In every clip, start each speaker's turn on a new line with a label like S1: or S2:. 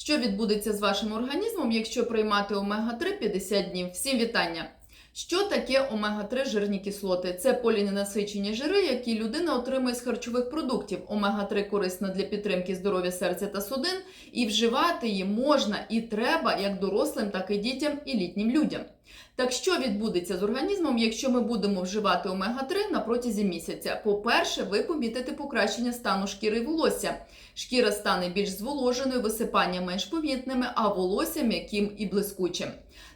S1: Що відбудеться з вашим організмом, якщо приймати омега-3 50 днів? Всім вітання! Що таке омега-3 жирні кислоти? Це поліненасичені жири, які людина отримує з харчових продуктів. Омега-3 корисна для підтримки здоров'я серця та судин, і вживати її можна і треба як дорослим, так і дітям і літнім людям. Так що відбудеться з організмом, якщо ми будемо вживати омега-3 на протязі місяця? По-перше, ви помітите покращення стану шкіри і волосся. Шкіра стане більш зволоженою, висипання менш помітними, а волосся м'яким і блискучим.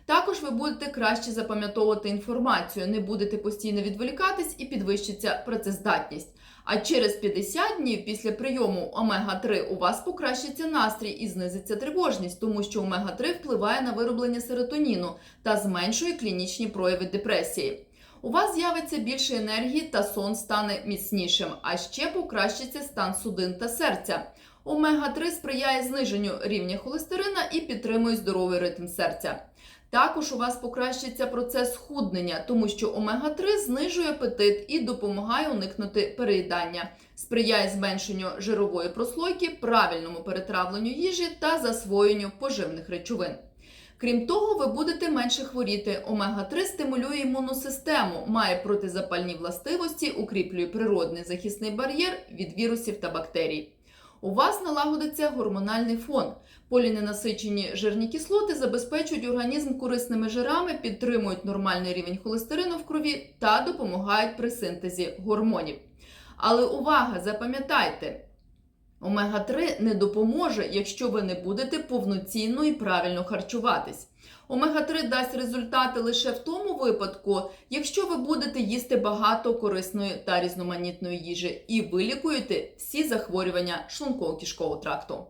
S1: Також ви будете краще запам'ятовувати інформацію, не будете постійно відволікатись і підвищиться працездатність. А через 50 днів після прийому омега-3 у вас покращиться настрій і знизиться тривожність, тому що омега-3 впливає на вироблення серотоніну та зменшує клінічні прояви депресії. У вас з'явиться більше енергії та сон стане міцнішим, а ще покращиться стан судин та серця. Омега-3 сприяє зниженню рівня холестерина і підтримує здоровий ритм серця. Також у вас покращиться процес схуднення, тому що омега-3 знижує апетит і допомагає уникнути переїдання, сприяє зменшенню жирової прослойки, правильному перетравленню їжі та засвоєнню поживних речовин. Крім того, ви будете менше хворіти. Омега-3 стимулює імунну систему, має протизапальні властивості, укріплює природний захисний бар'єр від вірусів та бактерій. У вас налагодиться гормональний фон. Поліненасичені жирні кислоти забезпечують організм корисними жирами, підтримують нормальний рівень холестерину в крові та допомагають при синтезі гормонів. Але увага, запам'ятайте, омега-3 не допоможе, якщо ви не будете повноцінно і правильно харчуватись. Омега-3 дасть результати лише в тому випадку, якщо ви будете їсти багато корисної та різноманітної їжі і вилікуєте всі захворювання шлунково-кишкового тракту.